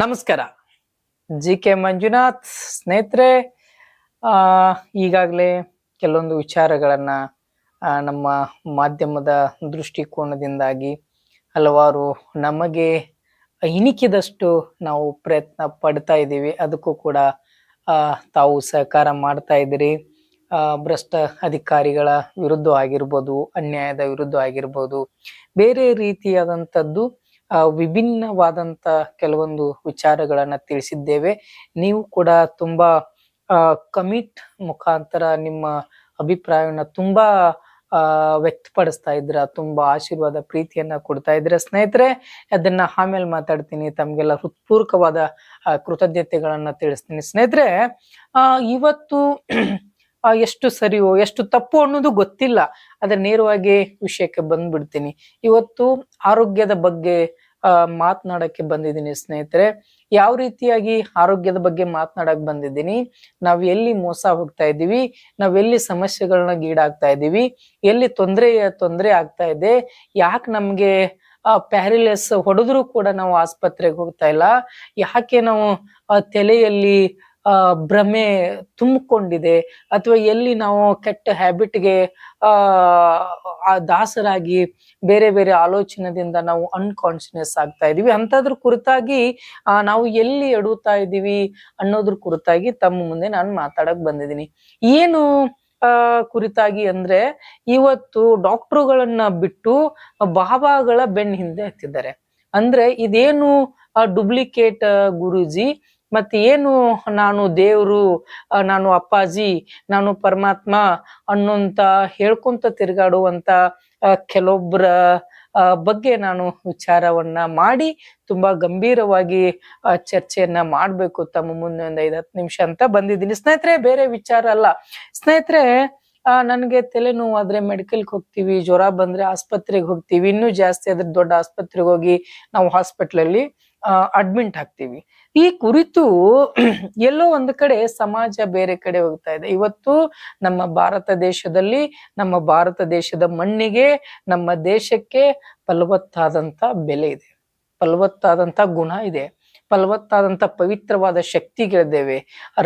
ನಮಸ್ಕಾರ. G K Manjunath ಸ್ನೇಹಿತರೆ ಈಗಾಗಲೇ ಕೆಲವೊಂದು ವಿಚಾರಗಳನ್ನು ನಮ್ಮ ಮಾಧ್ಯಮದ ದೃಷ್ಟಿಕೋನದಿಂದಾಗಿ ಹಲವಾರು ನಮಗೆ ಇಣಿಕಿದಷ್ಟು ನಾವು ಪ್ರಯತ್ನ ಪಡ್ತಾ ಇದ್ದೀವಿ. ಅದಕ್ಕೂ ಕೂಡ ತಾವು ಸಹಕಾರ ಮಾಡ್ತಾ ಇದ್ದೀರಿ. ಭ್ರಷ್ಟ ಅಧಿಕಾರಿಗಳ ವಿರುದ್ಧ ಆಗಿರ್ಬೋದು, ಅನ್ಯಾಯದ ವಿರುದ್ಧ ಆಗಿರ್ಬೋದು, ಬೇರೆ ರೀತಿಯಾದಂಥದ್ದು ವಿಭಿನ್ನವಾದಂತ ಕೆಲವೊಂದು ವಿಚಾರಗಳನ್ನ ತಿಳಿಸಿದ್ದೇವೆ. ನೀವು ಕೂಡ ತುಂಬಾ ಕಮಿಟ್ ಮುಖಾಂತರ ನಿಮ್ಮ ಅಭಿಪ್ರಾಯವನ್ನ ತುಂಬಾ ವ್ಯಕ್ತಪಡಿಸ್ತಾ ಇದ್ರ ತುಂಬಾ ಆಶೀರ್ವಾದ ಪ್ರೀತಿಯನ್ನ ಕೊಡ್ತಾ ಇದ್ರ ಸ್ನೇಹಿತರೆ, ಅದನ್ನ ಆಮೇಲೆ ಮಾತಾಡ್ತೀನಿ, ತಮ್ಗೆಲ್ಲ ಹೃತ್ಪೂರ್ವಕವಾದ ಕೃತಜ್ಞತೆಗಳನ್ನ ತಿಳಿಸ್ತೀನಿ. ಸ್ನೇಹಿತರೆ ಇವತ್ತು ಎಷ್ಟು ಸರಿಯೋ, ಎಷ್ಟು ತಪ್ಪು ಅನ್ನೋದು ಗೊತ್ತಿಲ್ಲ. ಅದ್ರ ನೇರವಾಗಿ ವಿಷಯಕ್ಕೆ ಬಂದ್ಬಿಡ್ತೀನಿ. ಇವತ್ತು ಆರೋಗ್ಯದ ಬಗ್ಗೆ ಮಾತನಾಡಕ್ಕೆ ಬಂದಿದ್ದೀನಿ ಸ್ನೇಹಿತರೆ. ಯಾವ ರೀತಿಯಾಗಿ ಆರೋಗ್ಯದ ಬಗ್ಗೆ ಮಾತನಾಡಕ್ ಬಂದಿದ್ದೀನಿ? ನಾವ್ ಎಲ್ಲಿ ಮೋಸ ಹೋಗ್ತಾ ಇದ್ದೀವಿ? ನಾವ್ ಎಲ್ಲಿ ಸಮಸ್ಯೆಗಳನ್ನ ಗೀಡಾಗ್ತಾ ಇದ್ದೀವಿ? ಎಲ್ಲಿ ತೊಂದರೆ ತೊಂದರೆ ಆಗ್ತಾ ಇದೆ? ಯಾಕೆ ನಮ್ಗೆ, ಆ ಪ್ಯಾರಿಲೆಸ್ ಹೊಡೆದ್ರು ಕೂಡ ನಾವು ಆಸ್ಪತ್ರೆಗೆ ಹೋಗ್ತಾ ಇಲ್ಲ? ಯಾಕೆ ನಾವು ತಲೆಯಲ್ಲಿ ಆ, ಭ್ರಮೆ ತುಂಬಿಕೊಂಡಿದೆ. ಅಥವಾ ಎಲ್ಲಿ ನಾವು ಕೆಟ್ಟ ಹ್ಯಾಬಿಟ್ಗೆ ಆ ದಾಸರಾಗಿ ಬೇರೆ ಬೇರೆ ಆಲೋಚನೆದಿಂದ ನಾವು ಅನ್ಕಾನ್ಶಿಯಸ್ ಆಗ್ತಾ ಇದೀವಿ. ಅಂತದ್ರ ಕುರಿತಾಗಿ ನಾವು ಎಲ್ಲಿ ಎಡುತ್ತಾ ಇದೀವಿ ಅನ್ನೋದ್ರ ಕುರಿತಾಗಿ ತಮ್ಮ ಮುಂದೆ ನಾನು ಮಾತಾಡಕ್ ಬಂದಿದ್ದೀನಿ. ಏನು, ಆ, ಕುರಿತಾಗಿ ಅಂದ್ರೆ, ಇವತ್ತು ಡಾಕ್ಟ್ರುಗಳನ್ನ ಬಿಟ್ಟು ಬಾಬಾಗಳ ಬೆನ್ನ ಹಿಂದೆ ಹತ್ತಿದ್ದಾರೆ ಅಂದ್ರೆ ಇದೇನು ಡೂಪ್ಲಿಕೇಟ್ ಗುರೂಜಿ ಮತ್ತೆ ಏನು ನಾನು ದೇವ್ರು ನಾನು ಅಪ್ಪಾಜಿ, ನಾನು ಪರಮಾತ್ಮ ಅನ್ನೋಂತ ಹೇಳ್ಕೊಂತ ತಿರುಗಾಡುವಂತ ಕೆಲವೊಬ್ಬರ ಬಗ್ಗೆ ನಾನು ವಿಚಾರವನ್ನ ಮಾಡಿ ತುಂಬಾ ಗಂಭೀರವಾಗಿ ಚರ್ಚೆಯನ್ನ ಮಾಡ್ಬೇಕು ತಮ್ಮ ಮುಂದೆ ಒಂದ್ ಐದ್ ಹತ್ತು ನಿಮಿಷ ಅಂತ ಬಂದಿದ್ದೀನಿ. ಸ್ನೇಹಿತರೆ, ಬೇರೆ ವಿಚಾರ ಅಲ್ಲ. ಸ್ನೇಹಿತರೆ ಆ ನನ್ಗೆ ತಲೆನೋವಾದ್ರೆ ಮೆಡಿಕಲ್ಗೆ ಹೋಗ್ತೀವಿ, ಜ್ವರ ಬಂದ್ರೆ ಆಸ್ಪತ್ರೆಗೆ ಹೋಗ್ತೀವಿ, ಇನ್ನೂ ಜಾಸ್ತಿ ಆದ್ರೆ ದೊಡ್ಡ ಆಸ್ಪತ್ರೆಗೆ ಹೋಗಿ ನಾವು ಹಾಸ್ಪಿಟ್ಲಲ್ಲಿ ಅಡ್ಮಿಂಟ್ ಆಗ್ತೀವಿ. ಈ ಕುರಿತು ಎಲ್ಲೋ ಒಂದು ಕಡೆ ಸಮಾಜ ಬೇರೆ ಕಡೆ ಹೋಗ್ತಾ ಇದೆ. ಇವತ್ತು ನಮ್ಮ ಭಾರತ ದೇಶದಲ್ಲಿ, ನಮ್ಮ ಭಾರತ ದೇಶದ ಮಣ್ಣಿಗೆ, ನಮ್ಮ ದೇಶಕ್ಕೆ ಫಲವತ್ತಾದಂತ ಬೆಲೆ ಇದೆ. ಫಲವತ್ತಾದಂತ ಗುಣ ಇದೆ. ಫಲವತ್ತಾದಂತ ಪವಿತ್ರವಾದ ಶಕ್ತಿಗಳಿದ್ದೇವೆ.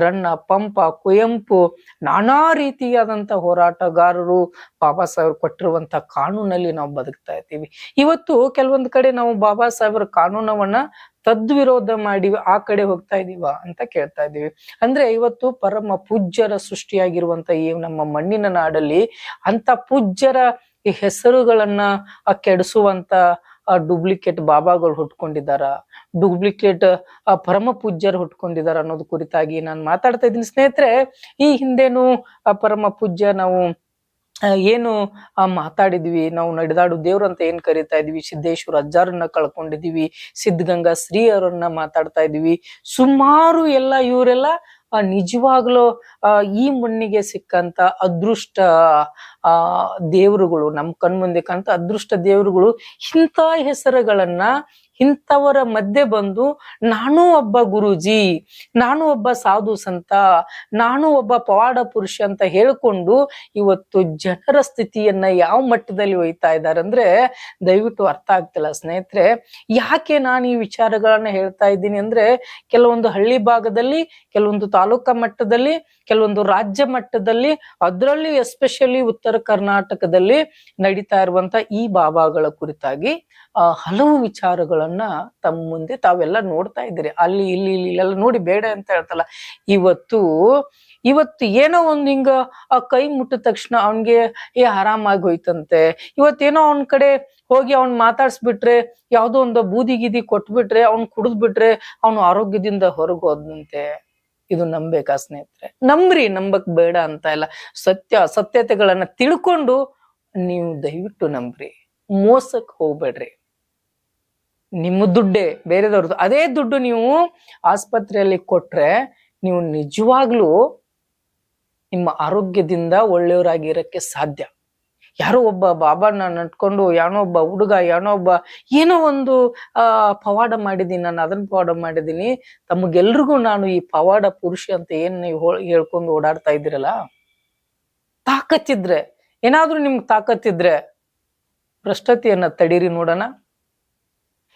ರಣ್ಣ ಪಂಪ, ಕುವೆಂಪು, ನಾನಾ ರೀತಿಯಾದಂಥ ಹೋರಾಟಗಾರರು ಬಾಬಾ ಸಾಹೇಬ್ ಕೊಟ್ಟಿರುವಂಥ ಕಾನೂನಲ್ಲಿ ನಾವು ಬದುಕ್ತಾ ಇದ್ದೀವಿ. ಇವತ್ತು ಕೆಲವೊಂದು ಕಡೆ ನಾವು ಬಾಬಾ ಸಾಹೇಬರ ಕಾನೂನವನ್ನ ತದ್ವಿರೋಧ ಮಾಡಿ ಆ ಕಡೆ ಹೋಗ್ತಾ ಇದೀವ ಅಂತ ಕೇಳ್ತಾ ಇದೀವಿ. ಅಂದ್ರೆ ಇವತ್ತು ಪರಮ ಪೂಜ್ಯರ ಸೃಷ್ಟಿಯಾಗಿರುವಂತ ಈ ನಮ್ಮ ಮಣ್ಣಿನ ನಾಡಲ್ಲಿ ಅಂತ ಪೂಜ್ಯರ ಈ ಹೆಸರುಗಳನ್ನ ಆ ಡುಪ್ಲಿಕೇಟ್ ಬಾಬಾಗಳು ಹುಟ್ಕೊಂಡಿದಾರ ಡೂಪ್ಲಿಕೇಟ್ ಪರಮ ಪೂಜ್ಯರು ಹುಟ್ಕೊಂಡಿದಾರ ಅನ್ನೋದು ಕುರಿತಾಗಿ ನಾನು ಮಾತಾಡ್ತಾ ಇದ್ದೀನಿ. ಸ್ನೇಹಿತರೆ ಈ ಹಿಂದೆನು ಆ ಪರಮ ಪೂಜ್ಯ ನಾವು ಆ, ಏನು ಮಾತಾಡಿದ್ವಿ. ನಾವು ನಡೆದಾಡು ದೇವ್ರು ಅಂತ ಏನ್ ಕರಿತಾ ಇದ್ವಿ? ಸಿದ್ದೇಶ್ವರ ಅಜ್ಜಾರನ್ನ ಕಳ್ಕೊಂಡಿದೀವಿ. ಸಿದ್ಧಗಂಗಾ ಶ್ರೀ ಅವರನ್ನ ಮಾತಾಡ್ತಾ ಇದ್ವಿ. ಸುಮಾರು ಎಲ್ಲ ಇವರೆಲ್ಲ ನಿಜವಾಗ್ಲೂ ಈ ಮಣ್ಣಿಗೆ ಸಿಕ್ಕಂತ ಅದೃಷ್ಟ, ಆ, ದೇವರುಗಳು, ನಮ್ ಕಣ್ಮುಂದೆ ಕಂತ ಅದೃಷ್ಟ ದೇವರುಗಳು ಇಂಥ ಹೆಸರುಗಳನ್ನ ಇಂಥವರ ಮಧ್ಯೆ ಬಂದು, ನಾನು ಒಬ್ಬ ಗುರುಜಿ, ನಾನು ಒಬ್ಬ ಸಾಧು ಸಂತ, ನಾನು ಒಬ್ಬ ಪವಾಡ ಪುರುಷ ಅಂತ ಹೇಳ್ಕೊಂಡು ಇವತ್ತು ಜನರ ಸ್ಥಿತಿಯನ್ನ ಯಾವ ಮಟ್ಟದಲ್ಲಿ ಒಯ್ತಾ ಇದ್ದಾರೆ ಅಂದ್ರೆ ದಯವಿಟ್ಟು ಅರ್ಥ ಆಗ್ತಿಲ್ಲ ಸ್ನೇಹಿತರೆ, ಯಾಕೆ ನಾನು ಈ ವಿಚಾರಗಳನ್ನ ಹೇಳ್ತಾ ಇದ್ದೀನಿ ಅಂದ್ರೆ ಕೆಲವೊಂದು ಹಳ್ಳಿ ಭಾಗದಲ್ಲಿ, ಕೆಲವೊಂದು ತಾಲೂಕಾ ಮಟ್ಟದಲ್ಲಿ, ಕೆಲವೊಂದು ರಾಜ್ಯ ಮಟ್ಟದಲ್ಲಿ, ಅದರಲ್ಲಿ ಎಸ್ಪೆಷಲಿ ಉತ್ತರ ಕರ್ನಾಟಕದಲ್ಲಿ ನಡೀತಾ ಇರುವಂತ ಈ ಬಾಬಾಗಳ ಕುರಿತಾಗಿ ಹಲವು ವಿಚಾರಗಳನ್ನ ತಮ್ಮ ಮುಂದೆ ತಾವೆಲ್ಲ ನೋಡ್ತಾ ಇದ್ದೀರಿ. ಅಲ್ಲಿ, ಇಲ್ಲಿ ಇಲ್ಲಿ ಎಲ್ಲ ನೋಡಿ ಬೇಡ ಅಂತ ಹೇಳ್ತಲ್ಲ. ಇವತ್ತು ಇವತ್ತು ಏನೋ ಒಂದ್ ಹಿಂಗ ಆ ಕೈ ಮುಟ್ಟಿದ ತಕ್ಷಣ ಅವನ್ಗೆ, ಏ, ಆರಾಮಾಗಿ ಹೋಯ್ತಂತೆ. ಇವತ್ತೇನೋ ಅವನ್ ಕಡೆ ಹೋಗಿ ಅವ್ನ್ ಮಾತಾಡ್ಸ್ಬಿಟ್ರೆ, ಯಾವ್ದೋ ಒಂದು ಬೂದಿ ಗೀದಿ ಕೊಟ್ಬಿಟ್ರೆ, ಅವ್ನ್ ಕುಡಿದ್ಬಿಟ್ರೆ ಅವನು ಆರೋಗ್ಯದಿಂದ ಹೊರಗೆ ಹೋದಂತೆ ಇದು ನಂಬೇಕಾ ಸ್ನೇಹಿತರೆ? ನಂಬ್ರಿ, ನಂಬಕ್ ಬೇಡ ಅಂತ ಇಲ್ಲ ಸತ್ಯ, ಸತ್ಯತೆಗಳನ್ನ ತಿಳ್ಕೊಂಡು ನೀವು ದಯವಿಟ್ಟು ನಂಬ್ರಿ. ಮೋಸಕ್ ಹೋಗ್ಬೇಡ್ರಿ. ನಿಮ್ಮ ದುಡ್ಡೇ ಬೇರೆದವ್ರದ್ದು ಅದೇ ದುಡ್ಡು ನೀವು ಆಸ್ಪತ್ರೆಯಲ್ಲಿ ಕೊಟ್ರೆ ನೀವು ನಿಜವಾಗ್ಲೂ ನಿಮ್ಮ ಆರೋಗ್ಯದಿಂದ ಒಳ್ಳೆಯವರಾಗಿರಕ್ಕೆ ಸಾಧ್ಯ. ಯಾರೋ ಒಬ್ಬ ಬಾಬಾನ ನಟ್ಕೊಂಡು ಯಾನೋ ಒಬ್ಬ ಹುಡುಗ, ಯಾನೋ ಒಬ್ಬ ಏನೋ ಒಂದು, ಆ, ಪವಾಡ ಮಾಡಿದೀನಿ, ನಾನು ಅದನ್ನ ಪವಾಡ ಮಾಡಿದೀನಿ. ತಮಗೆಲ್ರಿಗೂ ನಾನು ಈ ಪವಾಡ ಪುರುಷ ಅಂತ ಏನ್ ನೀವು ಹೇಳ್ಕೊಂಡು ಓಡಾಡ್ತಾ ಇದ್ದೀರಲ್ಲ? ತಾಕತ್ತಿದ್ರೆ, ಏನಾದ್ರೂ ನಿಮ್ಗೆ ತಾಕತ್ತಿದ್ರೆ ಭ್ರಷ್ಟತೆಯನ್ನ ತಡೀರಿ ನೋಡೋಣ.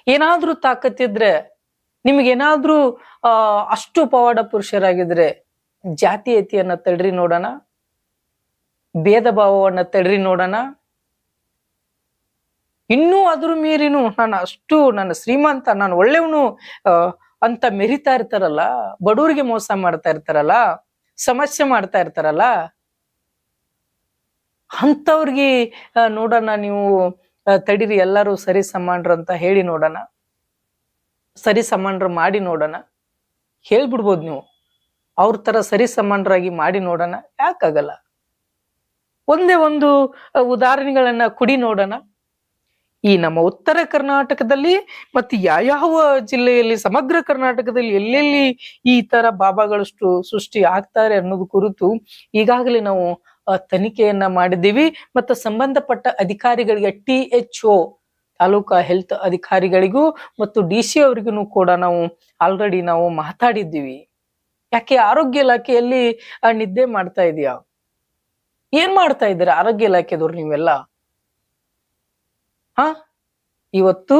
ಏನಾದ್ರೂ ತಾಕತ್ತಿದ್ರೆ, ನಿಮ್ಗೇನಾದ್ರೂ, ಆ, ಅಷ್ಟು ಪವಾಡ ಪುರುಷರಾಗಿದ್ರೆ ಜಾತೀಯತೆಯನ್ನ ತಡ್ರಿ ನೋಡೋಣ, ಭೇದ ಭಾವವನ್ನ ತಡ್ರಿ ನೋಡೋಣ. ಇನ್ನೂ ಅದ್ರ ಮೀರಿನು ನಾನು ಅಷ್ಟು ನನ್ನ ಶ್ರೀಮಂತ, ನಾನು ಒಳ್ಳೆಯವನು ಅಂತ ಮೆರಿತಾ ಇರ್ತಾರಲ್ಲ, ಬಡವರಿಗೆ ಮೋಸ ಮಾಡ್ತಾ ಇರ್ತಾರಲ್ಲ, ಸಮಸ್ಯೆ ಮಾಡ್ತಾ ಇರ್ತಾರಲ್ಲ, ಅಂಥವ್ರಿಗೆ ನೋಡೋಣ ನೀವು. ತಡೀರಿ, ಎಲ್ಲರೂ ಸರಿ ಸಮಾನರು ಅಂತ ಹೇಳಿ ನೋಡೋಣ. ಸರಿ ಸಮಾನರು ಮಾಡಿ ನೋಡೋಣ. ಹೇಳ್ಬಿಡ್ಬೋದು ನೀವು. ಅವ್ರ ತರ ಸರಿ ಸಮಾನರಾಗಿ ಮಾಡಿ ನೋಡೋಣ. ಯಾಕಾಗಲ್ಲ? ಒಂದೇ ಒಂದು ಉದಾಹರಣೆಗಳನ್ನು ಕುಡಿ ನೋಡೋಣ. ಈ ನಮ್ಮ ಉತ್ತರ ಕರ್ನಾಟಕದಲ್ಲಿ ಮತ್ತೆ ಯಾವ್ಯಾವ ಜಿಲ್ಲೆಯಲ್ಲಿ, ಸಮಗ್ರ ಕರ್ನಾಟಕದಲ್ಲಿ ಎಲ್ಲೆಲ್ಲಿ ಈ ತರ ಬಾಬಾಗಳಷ್ಟು ಸೃಷ್ಟಿ ಆಗ್ತಾರೆ ಅನ್ನೋದು ಕುರಿತು ಈಗಾಗಲೇ ನಾವು ತನಿಖೆಯನ್ನ ಮಾಡಿದ್ದೀವಿ ಮತ್ತು ಸಂಬಂಧಪಟ್ಟ ಅಧಿಕಾರಿಗಳಿಗೆ T H O, taluka health ಅಧಿಕಾರಿಗಳಿಗೂ ಮತ್ತು ಡಿ ಸಿ ಅವರಿಗೂ ಕೂಡ ನಾವು ಆಲ್ರೆಡಿ ನಾವು ಮಾತಾಡಿದ್ದೀವಿ. ಯಾಕೆ ಆರೋಗ್ಯ ಇಲಾಖೆಯಲ್ಲಿ ನಿದ್ದೆ ಮಾಡ್ತಾ ಇದೆಯಾ? ಏನ್ ಮಾಡ್ತಾ ಇದ್ದೀರಾ ಆರೋಗ್ಯ ಇಲಾಖೆದವ್ರು ನೀವೆಲ್ಲ? ಹ? ಇವತ್ತು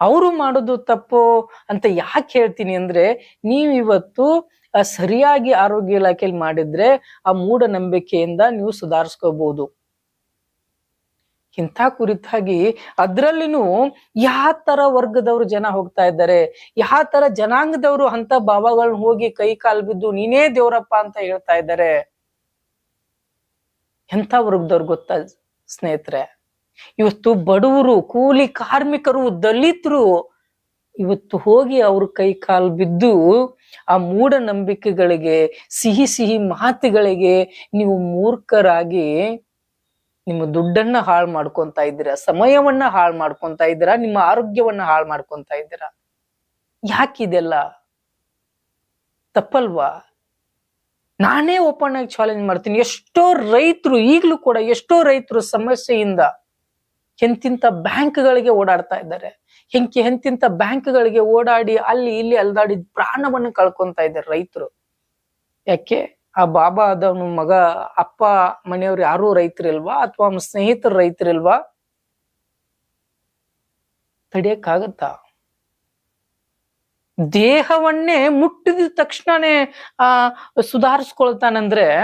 ಅವರು ಮಾಡೋದು ತಪ್ಪು ಅಂತ ಯಾಕೆ ಹೇಳ್ತೀನಿ ಅಂದ್ರೆ ನೀವು ಇವತ್ತು ಸರಿಯಾಗಿ ಆರೋಗ್ಯ ಇಲಾಖೆಯಲ್ಲಿ ಮಾಡಿದ್ರೆ ಆ ಮೂಢನಂಬಿಕೆಯಿಂದ ನೀವು ಸುಧಾರಿಸ್ಕೋಬಹುದು ಇಂಥ ಕುರಿತಾಗಿ ಅದ್ರಲ್ಲಿನು ಯಾವ ತರ ವರ್ಗದವರು ಜನ ಹೋಗ್ತಾ ಇದ್ದಾರೆ, ಯಾವ ತರ ಜನಾಂಗದವರು ಅಂತ ಭಾವಗಳನ್ನ ಹೋಗಿ ಕೈ ಕಾಲು ಬಿದ್ದು ನೀನೇ ದೇವರಪ್ಪ ಅಂತ ಹೇಳ್ತಾ ಇದ್ದಾರೆ. ಎಂತ ವರ್ಗದವ್ರು ಗೊತ್ತಾ ಸ್ನೇಹಿತರೆ? ಇವತ್ತು ಬಡವರು, ಕೂಲಿ ಕಾರ್ಮಿಕರು, ದಲಿತರು ಇವತ್ತು ಹೋಗಿ ಅವ್ರ ಕೈ ಕಾಲು ಬಿದ್ದು ಆ ಮೂಢನಂಬಿಕೆಗಳಿಗೆ, ಸಿಹಿ ಸಿಹಿ ಮಾತುಗಳಿಗೆ ನೀವು ಮೂರ್ಖರಾಗಿ ನಿಮ್ಮ ದುಡ್ಡನ್ನ ಹಾಳು ಮಾಡ್ಕೊಂತ ಇದ್ದೀರಾ? ಸಮಯವನ್ನ ಹಾಳು ಮಾಡ್ಕೊಂತ ಇದ್ದೀರಾ? ನಿಮ್ಮ ಆರೋಗ್ಯವನ್ನ ಹಾಳು ಮಾಡ್ಕೊಂತ ಇದ್ದೀರಾ? ಯಾಕಿದೆಲ್ಲ ತಪ್ಪಲ್ವಾ? ನಾನೇ ಓಪನ್ ಆಗಿ ಚಾಲೆಂಜ್ ಮಾಡ್ತೀನಿ. ಎಷ್ಟೋ ರೈತರು ಈಗಲೂ ಕೂಡ ಎಷ್ಟೋ ರೈತರು ಸಮಸ್ಯೆಯಿಂದ ಎಂತಿಂತ ಬ್ಯಾಂಕ್ಗಳಿಗೆ ಓಡಾಡ್ತಾ ಇದ್ದಾರೆ. ಹೆಂಕಿ ಎಂತಿಂತ ಬ್ಯಾಂಕ್ಗಳಿಗೆ ಓಡಾಡಿ ಅಲ್ಲಿ ಇಲ್ಲಿ ಅಲ್ದಾಡಿ ಪ್ರಾಣವನ್ನು ಕಳ್ಕೊಂತ ಇದ್ದಾರೆ ರೈತರು. ಯಾಕೆ? ಆ ಬಾಬಾ ಅದವನು ಮಗ, ಅಪ್ಪ, ಮನೆಯವ್ರು ಯಾರು ರೈತರಿಲ್ವಾ? ಅಥವಾ ಅವನ ಸ್ನೇಹಿತರು ರೈತರಿಲ್ವಾ? ತಡಿಯಕ್ಕಾಗತ್ತಾ ದೇಹವನ್ನೇ ಮುಟ್ಟಿದ ತಕ್ಷಣನೇ, ಆ, ಸುಧಾರಿಸ್ಕೊಳ್ತಾನಂದ್ರೆ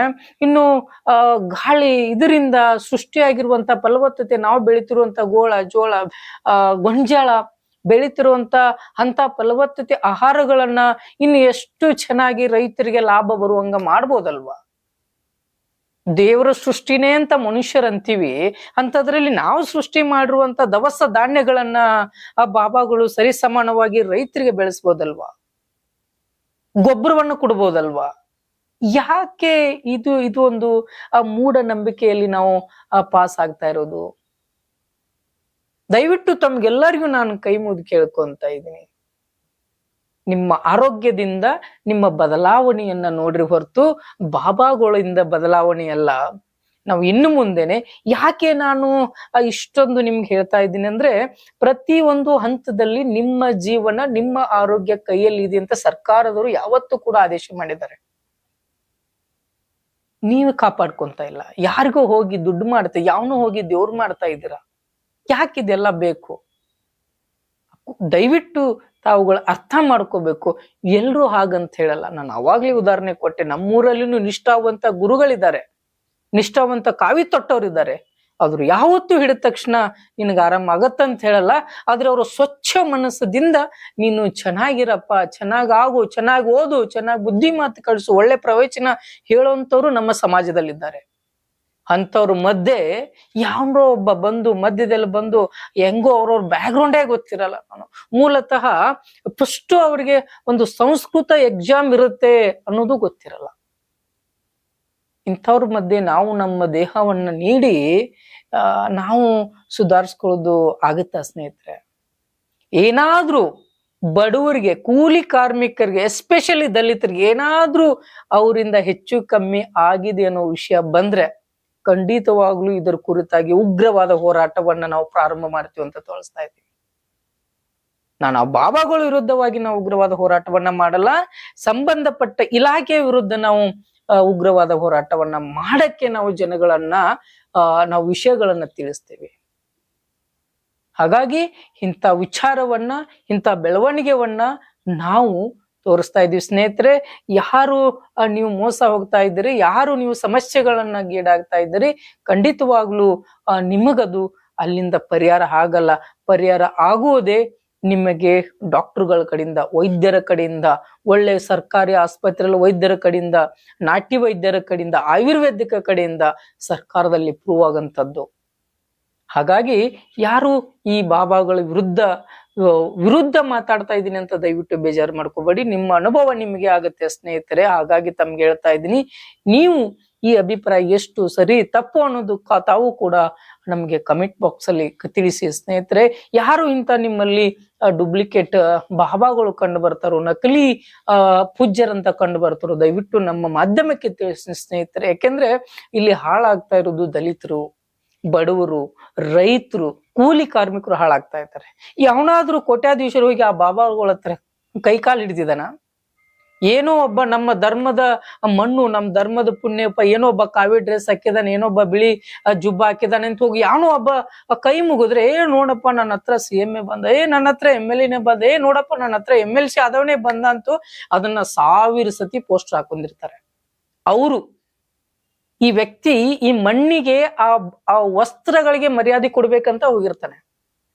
ಇನ್ನು, ಆ, ಗಾಳಿ ಇದರಿಂದ ಸೃಷ್ಟಿಯಾಗಿರುವಂತ ಫಲವತ್ತತೆ ನಾವು ಬೆಳಿತಿರುವಂತ ಗೋಳ, ಜೋಳ, ಆ, ಗೊಂಜಾಳ, ಬೆಳಿತಿರುವಂತ ಅಂತ ಫಲವತ್ತತೆ ಆಹಾರಗಳನ್ನ ಇನ್ನು ಎಷ್ಟು ಚೆನ್ನಾಗಿ ರೈತರಿಗೆ ಲಾಭ ಬರುವಂಗ ಮಾಡ್ಬೋದಲ್ವಾ? ದೇವರ ಸೃಷ್ಟಿನೇ ಅಂತ ಮನುಷ್ಯರಂತೀವಿ, ಅಂತದ್ರಲ್ಲಿ ನಾವು ಸೃಷ್ಟಿ ಮಾಡಿರುವಂತ ದವಸ ಧಾನ್ಯಗಳನ್ನ ಆ ಬಾಬಾಗಳು ಸರಿ ಸಮಾನವಾಗಿ ರೈತರಿಗೆ ಬೆಳೆಸ್ಬೋದಲ್ವಾ? ಗೊಬ್ಬರವನ್ನು ಕೊಡ್ಬೋದಲ್ವಾ? ಯಾಕೆ ಇದು ಇದು ಒಂದು, ಆ ಮೂಢನಂಬಿಕೆಯಲ್ಲಿ ನಾವು, ಆ ಪಾಸ್ ಆಗ್ತಾ ಇರೋದು? ದಯವಿಟ್ಟು ತಮ್ಗೆಲ್ಲರಿಗೂ ನಾನು ಕೈ ಮುಗಿದು ಕೇಳ್ಕೊಂತ ಇದ್ದೀನಿ. ನಿಮ್ಮ ಆರೋಗ್ಯದಿಂದ ನಿಮ್ಮ ಬದಲಾವಣೆಯನ್ನ ನೋಡ್ರಿ ಹೊರತು ಬಾಬಾಗಳಿಂದ ಬದಲಾವಣೆಯಲ್ಲ ನಾವು ಇನ್ನು ಮುಂದೆನೆ ಯಾಕೆ ನಾನು ಇಷ್ಟೊಂದು ನಿಮ್ಗೆ ಹೇಳ್ತಾ ಇದ್ದೀನಿ ಅಂದ್ರೆ ಪ್ರತಿ ಒಂದು ಹಂತದಲ್ಲಿ ನಿಮ್ಮ ಜೀವನ, ನಿಮ್ಮ ಆರೋಗ್ಯ ಕೈಯಲ್ಲಿ ಇದೆ ಅಂತ ಸರ್ಕಾರದವರು ಯಾವತ್ತೂ ಕೂಡ ಆದೇಶ ಮಾಡಿದ್ದಾರೆ. ನೀವು ಕಾಪಾಡ್ಕೊಂತ ಇಲ್ಲ. ಯಾರಿಗೂ ಹೋಗಿ ದುಡ್ಡು ಮಾಡ್ತಾ, ಯಾವನು ಹೋಗಿ ದೇವ್ರು ಮಾಡ್ತಾ ಇದ್ದೀರಾ? ಯಾಕಿದೆಲ್ಲ ಬೇಕು? ದಯವಿಟ್ಟು ತಾವುಗಳು ಅರ್ಥ ಮಾಡ್ಕೋಬೇಕು. ಎಲ್ರೂ ಹಾಗಂತ ಹೇಳಲ್ಲ. ನಾನು ಅವಾಗ್ಲೇ ಉದಾಹರಣೆ ಕೊಟ್ಟೆ. ನಮ್ಮೂರಲ್ಲಿನೂ ನಿಷ್ಠಾವಂತ ಗುರುಗಳಿದ್ದಾರೆ. ನಿಷ್ಠಾವಂತ ಕಾವಿ ತೊಟ್ಟವರಿದ್ದಾರೆ ಆದ್ರು ಯಾವತ್ತೂ ಹಿಡಿದ ತಕ್ಷಣ ನಿನಗೆ ಆರಾಮ ಆಗತ್ತಂತ ಹೇಳಲ್ಲ. ಆದ್ರೆ ಅವರು ಸ್ವಚ್ಛ ಮನಸ್ಸದಿಂದ ನೀನು ಚೆನ್ನಾಗಿರಪ್ಪ ಚೆನ್ನಾಗ್ ಆಗು ಚೆನ್ನಾಗಿ ಓದು, ಚೆನ್ನಾಗಿ ಬುದ್ಧಿ ಮಾತು ಕಳಿಸು, ಒಳ್ಳೆ ಪ್ರವಚನ ಹೇಳುವಂತವ್ರು ನಮ್ಮ ಸಮಾಜದಲ್ಲಿದ್ದಾರೆ. ಅಂಥವ್ರ ಮಧ್ಯೆ ಯಾವ್ರೋ ಒಬ್ಬ ಬಂದು ಮಧ್ಯದಲ್ಲಿ ಬಂದು ಹೆಂಗೋ ಅವ್ರವ್ರ ಬ್ಯಾಕ್ಗ್ರೌಂಡೇ ಗೊತ್ತಿರಲ್ಲ ನಾನು ಮೂಲತಃ ಫಸ್ಟ್ ಅವ್ರಿಗೆ ಒಂದು ಸಂಸ್ಕೃತ ಎಕ್ಸಾಮ್ ಇರುತ್ತೆ ಅನ್ನೋದು ಗೊತ್ತಿರಲ್ಲ. ಇಂಥವ್ರ ಮಧ್ಯೆ ನಾವು ನಮ್ಮ ದೇಹವನ್ನ ನೀಡಿ ನಾವು ಸುಧಾರಿಸ್ಕೊಳ್ಳೋದು ಆಗುತ್ತಾ ಸ್ನೇಹಿತರೆ? ಏನಾದ್ರೂ ಬಡವರಿಗೆ, ಕೂಲಿ ಕಾರ್ಮಿಕರಿಗೆ ಎಸ್ಪೆಷಲಿ ದಲಿತರಿಗೆ ಏನಾದ್ರೂ ಅವರಿಂದ ಹೆಚ್ಚು ಕಮ್ಮಿ ಆಗಿದೆ ಅನ್ನೋ ವಿಷಯ ಬಂದ್ರೆ ಖಂಡಿತವಾಗ್ಲೂ ಇದರ ಕುರಿತಾಗಿ ಉಗ್ರವಾದ ಹೋರಾಟವನ್ನ ನಾವು ಪ್ರಾರಂಭ ಮಾಡ್ತೀವಿ ಅಂತ ತೋರಿಸ್ತಾ ಇದ್ದೀವಿ. ನಾನು ಆ ಬಾಬಾಗಳ ವಿರುದ್ಧವಾಗಿ ನಾವು ಉಗ್ರವಾದ ಹೋರಾಟವನ್ನ ಮಾಡಲ್ಲ, ಸಂಬಂಧಪಟ್ಟ ಇಲಾಖೆಯ ವಿರುದ್ಧ ನಾವು ಉಗ್ರವಾದ ಹೋರಾಟವನ್ನ ಮಾಡಕ್ಕೆ ನಾವು ಜನಗಳನ್ನ ನಾವು ವಿಷಯಗಳನ್ನ ತಿಳಿಸ್ತೇವೆ. ಹಾಗಾಗಿ ಇಂಥ ವಿಚಾರವನ್ನ, ಇಂಥ ಬೆಳವಣಿಗೆವನ್ನ ನಾವು ತೋರಿಸ್ತಾ ಇದೀವಿ ಸ್ನೇಹಿತರೆ, ಯಾರು ನೀವು ಮೋಸ ಹೋಗ್ತಾ ಇದ್ದೀರಿ, ಯಾರು ನೀವು ಸಮಸ್ಯೆಗಳನ್ನ ಗೀಡಾಗ್ತಾ ಇದ್ದೀರಿ, ಖಂಡಿತವಾಗ್ಲೂ ನಿಮಗದು ಅಲ್ಲಿಂದ ಪರಿಹಾರ ಆಗಲ್ಲ. ಪರಿಹಾರ ಆಗುವುದೇ ನಿಮಗೆ ಡಾಕ್ಟರ್ಗಳ ಕಡೆಯಿಂದ, ವೈದ್ಯರ ಕಡೆಯಿಂದ, ಒಳ್ಳೆ ಸರ್ಕಾರಿ ಆಸ್ಪತ್ರೆಯಲ್ಲಿ ವೈದ್ಯರ ಕಡೆಯಿಂದ, ನಾಟಿ ವೈದ್ಯರ ಕಡೆಯಿಂದ, ಆಯುರ್ವೇದಿಕ ಕಡೆಯಿಂದ ಸರ್ಕಾರದಲ್ಲಿ ಪ್ರೂವ್ ಆಗಂಥದ್ದು. ಹಾಗಾಗಿ, ಯಾರು ಈ ಬಾಬಾಗಳ ವಿರುದ್ಧ ವಿರುದ್ಧ ಮಾತಾಡ್ತಾ ಇದ್ದೀನಿ ಅಂತ ದಯವಿಟ್ಟು ಬೇಜಾರು ಮಾಡ್ಕೋಬೇಡಿ. ನಿಮ್ಮ ಅನುಭವ ನಿಮಗೆ ಆಗುತ್ತೆ ಸ್ನೇಹಿತರೆ. ಹಾಗಾಗಿ ತಮ್ಗೆ ಹೇಳ್ತಾ ಇದ್ದೀನಿ, ನೀವು ಈ ಅಭಿಪ್ರಾಯ ಎಷ್ಟು ಸರಿ ತಪ್ಪು ಅನ್ನೋದು ತಾವು ಕೂಡ ನಮಗೆ ಕಮೆಂಟ್ ಬಾಕ್ಸ್ ಅಲ್ಲಿ ತಿಳಿಸಿ ಸ್ನೇಹಿತರೆ. ಯಾರು ಇಂತ ನಿಮ್ಮಲ್ಲಿ ಡೂಪ್ಲಿಕೇಟ್ ಬಾಬಾಗಳು ಕಂಡು ಬರ್ತಾರೋ, ನಕಲಿ ಪೂಜ್ಯರಂತ ಕಂಡು ಬರ್ತಾರೋ, ದಯವಿಟ್ಟು ನಮ್ಮ ಮಾಧ್ಯಮಕ್ಕೆ ತಿಳಿಸಿ ಸ್ನೇಹಿತರೆ. ಯಾಕೆಂದ್ರೆ ಇಲ್ಲಿ ಹಾಳಾಗ್ತಾ ಇರೋದು ದಲಿತರು, ಬಡವರು, ರೈತರು ಕೂಲಿ ಕಾರ್ಮಿಕರು ಹಾಳಾಗ್ತಾ ಇದ್ದಾರೆ. ಯಾವನಾದ್ರೂ ಕೋಟ್ಯಾಧೀಶರು ಹೋಗಿ ಆ ಬಾಬಾಗಳ ಹತ್ರ ಕೈ ಹಿಡಿದಿದಾನ ಏನೋ ಒಬ್ಬ ನಮ್ಮ ಧರ್ಮದ ಮಣ್ಣು, ನಮ್ಮ ಧರ್ಮದ ಪುಣ್ಯಪ್ಪ, ಏನೋ ಒಬ್ಬ ಕಾವಿ ಡ್ರೆಸ್ ಹಾಕಿದಾನೆ, ಏನೋ ಒಬ್ಬ ಬಿಳಿ ಜುಬ್ಬ ಹಾಕಿದಾನೆ ಅಂತ ಹೋಗಿ ಯಾವನೋ ಒಬ್ಬ ಕೈ ಮುಗಿದ್ರೆ, ಏ, ನೋಡಪ್ಪ, ನನ್ನ ಹತ್ರ ಸಿ ಎಂ ಎ ಬಂದ, ಏ, ನನ್ನ ಹತ್ರ ಎಂ ಎಲ್ ಎನೇ ಬಂದ, ಏ, ನೋಡಪ್ಪ, ನನ್ನ ಹತ್ರ ಎಂ ಎಲ್ ಸಿ ಆದವನೇ ಬಂದ ಅಂತೂ ಅದನ್ನ ಸಾವಿರ ಸತಿ ಪೋಸ್ಟರ್ ಹಾಕೊಂಡಿರ್ತಾರೆ. ಅವರು ಈ ವ್ಯಕ್ತಿ ಈ ಮಣ್ಣಿಗೆ ಆ ಆ ವಸ್ತ್ರಗಳಿಗೆ ಮರ್ಯಾದೆ ಕೊಡ್ಬೇಕಂತ ಹೋಗಿರ್ತಾನೆ.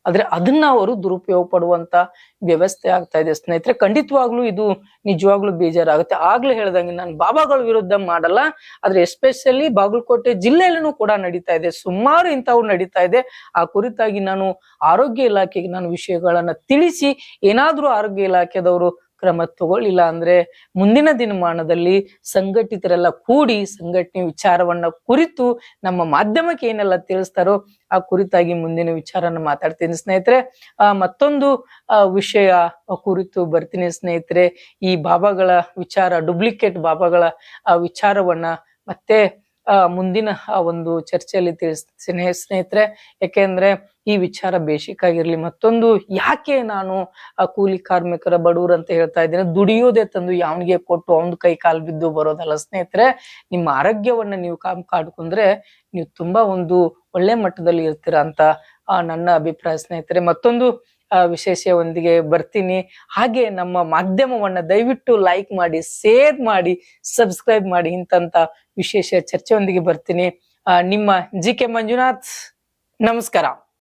ಆದ್ರೆ ಅದನ್ನ ಅವರು ದುರುಪಯೋಗ ಪಡುವಂತ ವ್ಯವಸ್ಥೆ ಆಗ್ತಾ ಇದೆ. ಸ್ನೇಹಿತರೆ, ಖಂಡಿತವಾಗ್ಲೂ ಇದು ನಿಜವಾಗ್ಲೂ ಬೇಜಾರಾಗುತ್ತೆ. ಆಗ್ಲೇ ಹೇಳ್ದಂಗೆ ನಾನು ಬಾಬಾಗಳ ವಿರುದ್ಧ ಮಾಡಲ್ಲ. ಆದ್ರೆ ಎಸ್ಪೆಷಲಿ ಬಾಗಲಕೋಟೆ ಜಿಲ್ಲೆಯಲ್ಲೂ ಕೂಡ ನಡೀತಾ ಇದೆ. ಸುಮಾರು ಇಂಥವು ನಡೀತಾ ಇದೆ. ಆ ಕುರಿತಾಗಿ ನಾನು ಆರೋಗ್ಯ ಇಲಾಖೆಗೆ ನಾನು ವಿಷಯಗಳನ್ನ ತಿಳಿಸಿ ಏನಾದ್ರೂ ಆರೋಗ್ಯ ಇಲಾಖೆದವರು ಕ್ರಮ ತಗೊಳ್ಳಿಲ್ಲ ಅಂದ್ರೆ ಮುಂದಿನ ದಿನಮಾನದಲ್ಲಿ ಸಂಘಟಿತರೆಲ್ಲ ಕೂಡಿ ಸಂಘಟನೆ ವಿಚಾರವನ್ನ ಕುರಿತು ನಮ್ಮ ಮಾಧ್ಯಮಕ್ಕೆ ಏನೆಲ್ಲ ತಿಳಿಸ್ತಾರೋ ಆ ಕುರಿತಾಗಿ ಮುಂದಿನ ವಿಚಾರನ ಮಾತಾಡ್ತೀನಿ ಸ್ನೇಹಿತರೆ. ಆ, ಮತ್ತೊಂದು ವಿಷಯ ಕುರಿತು ಬರ್ತೀನಿ ಸ್ನೇಹಿತರೆ. ಈ ಬಾಬಾಗಳ ವಿಚಾರ ಡೂಪ್ಲಿಕೇಟ್ ಬಾಬಾಗಳ ಆ, ವಿಚಾರವನ್ನ ಮತ್ತೆ ಮುಂದಿನ ಒಂದು ಚರ್ಚೆಯಲ್ಲಿ ತಿಳಿಸ್ತೀನಿ ಸ್ನೇಹಿತರೆ ಯಾಕೆಂದ್ರೆ ಈ ವಿಚಾರ ಬೇಸಿಕ್ ಆಗಿರ್ಲಿ, ಮತ್ತೊಂದು ಯಾಕೆ ನಾನು ಆ ಕೂಲಿ ಕಾರ್ಮಿಕರ ಬಡವರು ಅಂತ ಹೇಳ್ತಾ ಇದ್ದೀನಿ, ದುಡಿಯೋದೇ ತಂದು ಯಾವನಿಗೆ ಕೊಟ್ಟು ಅವನ ಕೈ ಕಾಲು ಬಿದ್ದು ಬರೋದಲ್ಲ ಸ್ನೇಹಿತರೆ, ನಿಮ್ಮ ಆರೋಗ್ಯವನ್ನ ನೀವು ಕಾಮ್, ಕಾಡ್ಕೊಂಡ್ರೆ ನೀವು ತುಂಬಾ ಒಂದು ಒಳ್ಳೆ ಮಟ್ಟದಲ್ಲಿ ಇರ್ತೀರಾ ಅಂತ ನನ್ನ ಅಭಿಪ್ರಾಯ ಸ್ನೇಹಿತರೆ. ಮತ್ತೊಂದು ವಿಶೇಷವೊಂದಿಗೆ ಬರ್ತೀನಿ. ಹಾಗೆ ನಮ್ಮ ಮಾಧ್ಯಮವನ್ನ ದಯವಿಟ್ಟು ಲೈಕ್ ಮಾಡಿ ಶೇರ್ ಮಾಡಿ ಸಬ್ಸ್ಕ್ರೈಬ್ ಮಾಡಿ ಇಂತಂತ ವಿಶೇಷ ಚರ್ಚೆಯೊಂದಿಗೆ ಬರ್ತೀನಿ. ನಿಮ್ಮ ಜಿ ಕೆ ಮಂಜುನಾಥ್, ನಮಸ್ಕಾರ.